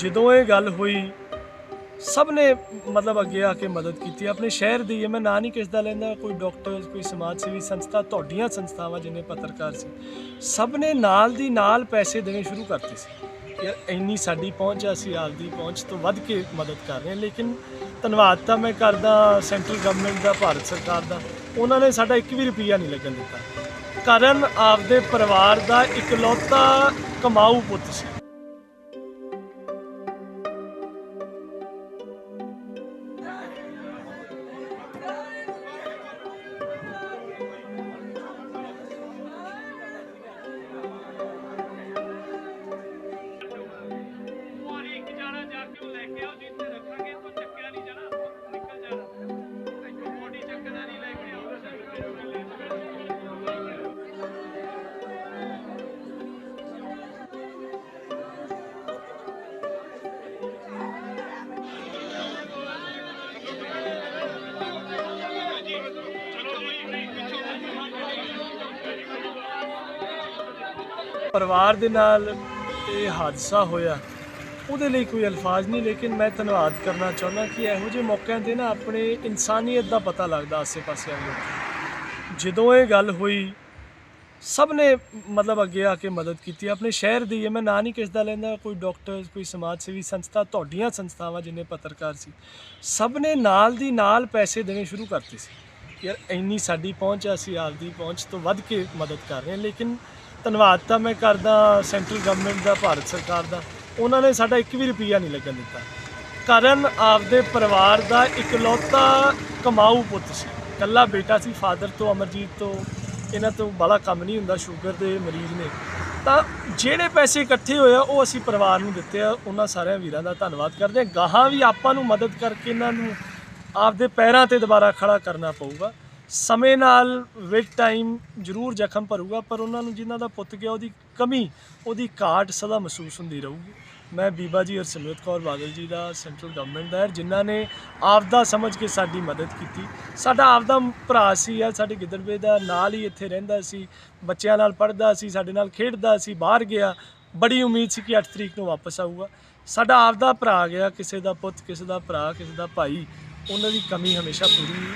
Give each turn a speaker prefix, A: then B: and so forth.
A: ਜਦੋਂ ਇਹ ਗੱਲ ਹੋਈ ਸਭ ਨੇ ਮਤਲਬ ਅੱਗੇ ਆ ਕੇ ਮਦਦ ਕੀਤੀ। ਆਪਣੇ ਸ਼ਹਿਰ ਦੀ ਹੈ ਮੈਂ ਨਾਂ ਨਹੀਂ ਕਿਸ ਦਾ ਲੈਂਦਾ ਕੋਈ ਡਾਕਟਰ ਕੋਈ ਸਮਾਜ ਸੇਵੀ ਸੰਸਥਾ ਤੁਹਾਡੀਆਂ ਸੰਸਥਾਵਾਂ ਜਿੰਨੇ ਪੱਤਰਕਾਰ ਸੀ ਸਭ ਨੇ ਨਾਲ ਦੀ ਨਾਲ ਪੈਸੇ ਦੇਣੇ ਸ਼ੁਰੂ ਕਰਤੇ ਸੀ। ਯਾਰ ਇੰਨੀ ਸਾਡੀ ਪਹੁੰਚ ਆ, ਅਸੀਂ ਆਪਦੀ ਪਹੁੰਚ ਤੋਂ ਵੱਧ ਕੇ ਮਦਦ ਕਰ ਰਹੇ ਹਾਂ ਲੇਕਿਨ ਧੰਨਵਾਦ ਤਾਂ ਮੈਂ ਕਰਦਾ ਸੈਂਟਰਲ ਗਵਰਨਮੈਂਟ ਦਾ ਭਾਰਤ ਸਰਕਾਰ ਦਾ। ਉਹਨਾਂ ਨੇ ਸਾਡਾ ਇੱਕ ਵੀ ਰੁਪਈਆ ਨਹੀਂ ਲੱਗਣ ਦਿੱਤਾ। ਕਰਨ ਆਪਦੇ ਪਰਿਵਾਰ ਦਾ ਇਕਲੌਤਾ ਕਮਾਊ ਪੁੱਤ ਸੀ। ਪਰਿਵਾਰ ਦੇ ਨਾਲ ਇਹ ਹਾਦਸਾ ਹੋਇਆ। ਉਹਦੇ ਲਈ ਕੋਈ ਅਲਫਾਜ਼ ਨਹੀਂ ਲੇਕਿਨ ਮੈਂ ਧੰਨਵਾਦ ਕਰਨਾ ਚਾਹੁੰਦਾ ਕਿ ਇਹੋ ਜਿਹੇ ਮੌਕਿਆਂ ਤੇ ਨਾ ਆਪਣੇ ਇਨਸਾਨੀਅਤ ਦਾ ਪਤਾ ਲੱਗਦਾ ਆਸੇ-ਪਾਸੇ ਵਾਲੇ ਜਦੋਂ ਇਹ ਗੱਲ ਹੋਈ ਸਭ ਨੇ ਮਤਲਬ ਅੱਗੇ ਆ ਕੇ ਮਦਦ ਕੀਤੀ। ਆਪਣੇ ਸ਼ਹਿਰ ਦੀ ਹੈ ਮੈਂ ਨਾਂ ਨਹੀਂ ਕਿਸ ਦਾ ਲੈਂਦਾ ਕੋਈ ਡਾਕਟਰ ਕੋਈ ਸਮਾਜ ਸੇਵੀ ਸੰਸਥਾ ਤੁਹਾਡੀਆਂ ਸੰਸਥਾਵਾਂ ਜਿੰਨੇ ਪੱਤਰਕਾਰ ਸੀ ਸਭ ਨੇ ਨਾਲ ਦੀ ਨਾਲ ਪੈਸੇ ਦੇਣੇ ਸ਼ੁਰੂ ਕਰਤੇ ਸੀ। ਯਾਰ ਇੰਨੀ ਸਾਡੀ ਪਹੁੰਚ ਆ, ਅਸੀਂ ਆਪਦੀ ਪਹੁੰਚ ਤੋਂ ਵੱਧ ਕੇ ਮਦਦ ਕਰ ਰਹੇ ਹਾਂ ਲੇਕਿਨ ਧੰਨਵਾਦ ਤਾਂ ਮੈਂ ਕਰਦਾ ਸੈਂਟਰਲ ਗਵਰਨਮੈਂਟ ਦਾ, ਭਾਰਤ ਸਰਕਾਰ ਦਾ। ਉਹਨਾਂ ਨੇ ਸਾਡਾ ਇੱਕ ਵੀ ਰੁਪਈਆ ਨਹੀਂ ਲੱਗਣ ਦਿੱਤਾ। ਕਰਨ ਆਪਦੇ ਪਰਿਵਾਰ ਦਾ ਇਕਲੌਤਾ ਕਮਾਊ ਪੁੱਤ ਸੀ। ਕੱਲਾ ਬੇਟਾ ਸੀ ਫਾਦਰ ਤੋਂ, ਅਮਰਜੀਤ ਤੋਂ। ਇਹਨਾਂ ਤੋਂ ਬੜਾ ਕੰਮ ਨਹੀਂ ਹੁੰਦਾ ਸ਼ੂਗਰ ਦੇ ਮਰੀਜ਼ ਨੇ। ਤਾਂ ਜਿਹੜੇ ਪੈਸੇ ਇਕੱਠੇ ਹੋਏ ਆ, ਉਹ ਅਸੀਂ ਪਰਿਵਾਰ ਨੂੰ ਦਿੱਤੇ ਆ। ਉਹਨਾਂ ਸਾਰਿਆਂ ਵੀਰਾਂ ਦਾ ਧੰਨਵਾਦ ਕਰਦੇ ਹਾਂ ਗਾਹਾਂ ਵੀ ਆਪਾਂ ਨੂੰ ਮਦਦ ਕਰਕੇ ਇਹਨਾਂ ਨੂੰ ਆਪਦੇ ਪੈਰਾਂ ਤੇ ਦੁਬਾਰਾ ਖੜਾ ਕਰਨਾ ਪਊਗਾ। ਸਮੇਂ ਨਾਲ ਵਿਦ ਟਾਈਮ ਜ਼ਰੂਰ ਜ਼ਖਮ ਭਰੂਗਾ ਪਰ ਉਹਨਾਂ ਨੂੰ ਜਿਨ੍ਹਾਂ ਦਾ ਪੁੱਤ ਗਿਆ ਉਹਦੀ ਕਮੀ ਉਹਦੀ ਘਾਟ ਸਦਾ ਮਹਿਸੂਸ ਹੁੰਦੀ ਰਹੂਗੀ। ਮੈਂ ਬੀਬਾ ਜੀ ਹਰਸਿਮਰਤ ਕੌਰ ਬਾਦਲ ਜੀ ਦਾ ਸੈਂਟਰਲ ਗਵਰਨਮੈਂਟ ਦਾ ਹੈ, ਜਿਨ੍ਹਾਂ ਨੇ ਆਪਦਾ ਸਮਝ ਕੇ ਸਾਡੀ ਮਦਦ ਕੀਤੀ। ਸਾਡਾ ਆਪਦਾ ਭਰਾ ਸੀ ਆ ਸਾਡੇ ਗਿੱਦੜਵੇ ਦਾ ਨਾਲ ਹੀ ਇੱਥੇ ਰਹਿੰਦਾ ਸੀ ਬੱਚਿਆਂ ਨਾਲ ਪੜ੍ਹਦਾ ਸੀ ਸਾਡੇ ਨਾਲ ਖੇਡਦਾ ਸੀ ਬਾਹਰ ਗਿਆ। ਬੜੀ ਉਮੀਦ ਸੀ ਕਿ 8 ਤਰੀਕ ਨੂੰ ਵਾਪਸ ਆਊਗਾ। ਸਾਡਾ ਆਪਦਾ ਭਰਾ ਗਿਆ ਕਿਸੇ ਦਾ ਪੁੱਤ ਕਿਸੇ ਦਾ ਭਰਾ ਕਿਸੇ ਦਾ ਭਾਈ ਉਹਨਾਂ ਦੀ ਕਮੀ ਹਮੇਸ਼ਾ ਪੂਰੀ